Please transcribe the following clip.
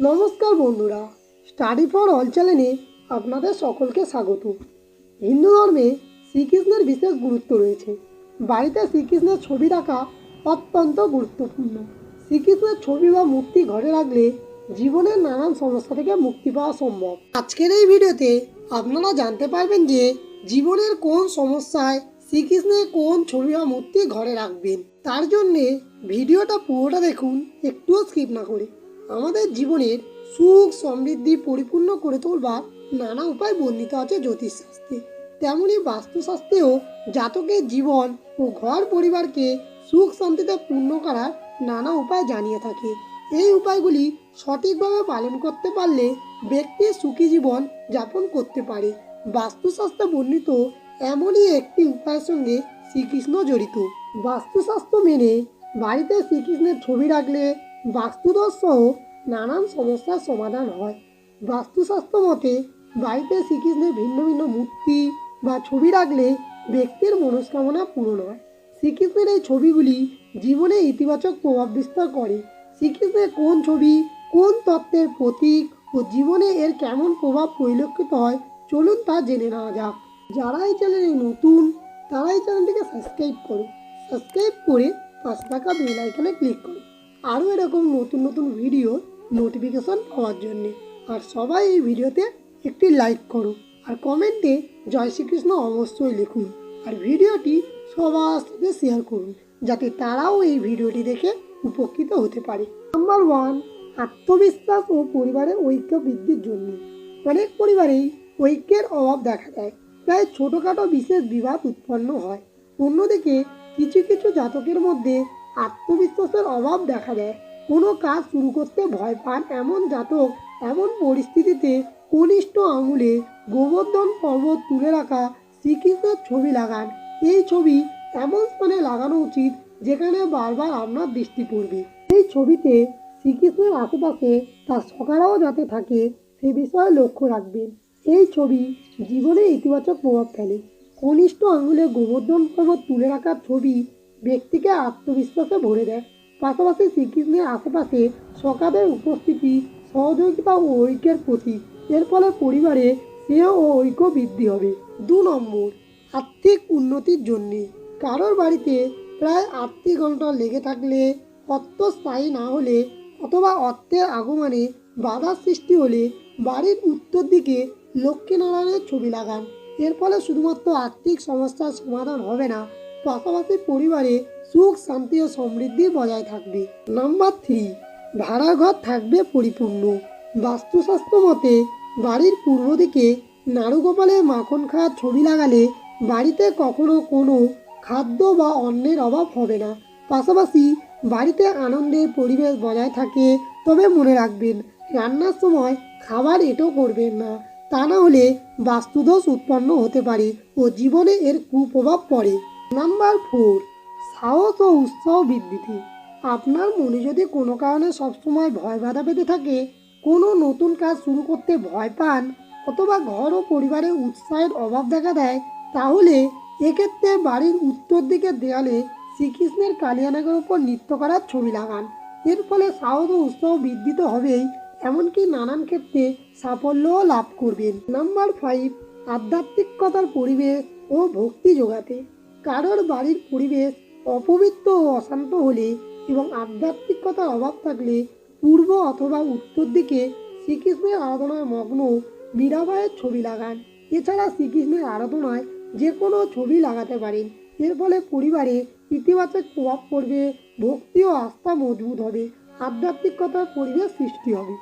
নমস্কার বন্ধুরা study for all চ্যানেলে আপনাদের সকলকে স্বাগত। হিন্দু ধর্মে শ্রীকৃষ্ণের বিশেষ গুরুত্ব রয়েছে। বাড়িতে শ্রীকৃষ্ণের ছবি রাখা অত্যন্ত গুরুত্বপূর্ণ। শ্রীকৃষ্ণের ছবি বা মূর্তি ঘরে রাখলে জীবনের নানান সমস্যা থেকে মুক্তি পাওয়া সম্ভব। আজকের এই ভিডিওতে আপনারা জানতে পারবেন যে জীবনের কোন সমস্যায় শ্রীকৃষ্ণের কোন ছবি বা মূর্তি ঘরে রাখবেন। তার জন্যে ভিডিওটা পুরোটা দেখুন, একটুও স্কিপ না করে। আমাদের জীবনের সুখ সমৃদ্ধি পরিপূর্ণ করে তোলবার নানা উপায় বর্ণিত আছে জ্যোতিষশাস্ত্রে। তেমনি বাস্তুশাস্ত্রেও জাতকের জীবন ও ঘর পরিবারকে সুখ শান্তিতে পূর্ণ করার নানা উপায় জানিয়ে থাকে। এই উপায়গুলি সঠিকভাবে পালন করতে পারলে ব্যক্তি সুখী জীবন যাপন করতে পারে। বাস্তুশাস্ত্রে বর্ণিত এমনই একটি উপায়ের সঙ্গে শ্রীকৃষ্ণ জড়িত। বাস্তুশাস্ত্র মেনে বাড়িতে শ্রীকৃষ্ণের ছবি রাখলে বাস্তুদোষ সহ নানান সমস্যার সমাধান হয়। বাস্তুশাস্ত্র মতে, বাড়িতে শ্রীকৃষ্ণের ভিন্ন ভিন্ন মূর্তি বা ছবি রাখলে ব্যক্তির মনস্কামনা পূরণ হয়। শ্রীকৃষ্ণের এই ছবিগুলি জীবনে ইতিবাচক প্রভাব বিস্তার করে। শ্রীকৃষ্ণের কোন ছবি, কোন তত্ত্বের প্রতীক ও জীবনে এর কেমন প্রভাব পরিলক্ষিত হয়, চলুন তা জেনে নেওয়া যাক। যারা এই চ্যানেলে নতুন, তারা এই চ্যানেলটিকে সাবস্ক্রাইব করো সাবস্ক্রাইব করে পাশে থাকা বেল আইকনে ক্লিক করো আরও এরকম নতুন নতুন ভিডিও নোটিফিকেশন পাওয়ার জন্যে। আর সবাই এই ভিডিওতে একটি লাইক করো আর কমেন্টে জয় শ্রীকৃষ্ণ অবশ্যই লিখুন আর ভিডিওটি সবার সাথে শেয়ার করুন যাতে তারাও এই ভিডিওটি দেখে উপকৃত হতে পারে। নাম্বার ওয়ান আত্মবিশ্বাস ও পরিবারের ঐক্য বৃদ্ধির জন্য। অনেক পরিবারেই ঐক্যের অভাব দেখা দেয়। প্রায় ছোটোখাটো বিশেষ বিবাদ উৎপন্ন হয়। অন্যদিকে কিছু কিছু জাতকের মধ্যে আত্মবিশ্বাসের অভাব দেখা দেয়। কোনো কাজ শুরু করতে ভয় পান এমন জাতক, এমন পরিস্থিতিতে কনিষ্ঠ আঙুলে গোবর্ধন পর্বত তুলে রাখা শ্রীকৃষ্ণের ছবি লাগান। এই ছবি এমন স্থানে লাগানো উচিত যেখানে বারবার আপনার দৃষ্টি পড়বে। এই ছবিতে শ্রীকৃষ্ণের আশেপাশে তার সখারাও যাতে থাকে, সে বিষয়ে লক্ষ্য রাখবেন। এই ছবি জীবনে ইতিবাচক প্রভাব ফেলে। কনিষ্ঠ আঙুলে গোবর্ধন পর্বত তুলে রাখার ছবি ব্যক্তিকে আত্মবিশ্বাসে ভরে দেয়। পাশাপাশি শ্রীকৃষ্ণের আশেপাশে সকালের উপস্থিতি সহযোগিতা ও ঐক্যের প্রতীক। এর ফলে পরিবারে স্নেহ ও ঐক্য বৃদ্ধি হবে। দু নম্বর, আর্থিক উন্নতির জন্যে। কারোর বাড়িতে প্রায় আর্থিক অনটন লেগে থাকলে অর্থ স্থায়ী না হলে অথবা অর্থের আগমনে বাধার সৃষ্টি হলে বাড়ির উত্তর দিকে লক্ষ্মীনারায়ণের ছবি লাগান। এর ফলে শুধুমাত্র আর্থিক সমস্যার সমাধান হবে না পাশাপাশি পরিবারে সুখ, শান্তি ও সমৃদ্ধি বজায় থাকবে। নাম্বার থ্রি ভাড়া ঘর থাকবে পরিপূর্ণ। বাস্তুশাস্ত্র মতে, বাড়ির পূর্ব দিকে নাড়ুগোপালের মাখন খাওয়ার ছবি লাগালে বাড়িতে কখনো কোনো খাদ্য বা অন্নের অভাব হবে না। পাশাপাশি বাড়িতে আনন্দের পরিবেশ বজায় থাকে, তবে মনে রাখবেন, রান্নার সময় খাবার এটো করবেন না। তা না হলে বাস্তুদোষ উৎপন্ন হতে পারে ও জীবনে এর কুপ্রভাব পড়ে। নাম্বার ফোর সাহস ও উৎসাহ বৃদ্ধিতে আপনার মনে যদি কোনো কারণে সবসময় ভয় বাধা পেতে থাকে, কোনো নতুন কাজ শুরু করতে ভয় পান, অথবা ঘর ও পরিবারের উৎসাহের অভাব দেখা দেয়, তাহলে এক্ষেত্রে বাড়ির উত্তর দিকের দেয়ালে শ্রীকৃষ্ণের কালিয়ানাগের ওপর নৃত্য করার ছবি লাগান। এর ফলে সাহস ও উৎসাহ বৃদ্ধি তো হবেই, এমনকি নানান ক্ষেত্রে সাফল্যও লাভ করবেন। নাম্বার ফাইভ আধ্যাত্মিকতার পরিবেশ ও ভক্তি যোগাতে কারোর বাড়ির পরিবেশ অপবিত্র ও অশান্ত হলে এবং আধ্যাত্মিকতার অভাব থাকলে পূর্ব অথবা উত্তর দিকে শ্রীকৃষ্ণের আরাধনায় মগ্ন মীরাবাইয়ের ছবি লাগান। এছাড়া শ্রীকৃষ্ণের আরাধনায় যে কোনো ছবি লাগাতে পারেন। এর ফলে পরিবারে ইতিবাচক প্রভাব পড়বে, ভক্তি ও আস্থা মজবুত হবে, আধ্যাত্মিকতার পরিবেশ সৃষ্টি হবে।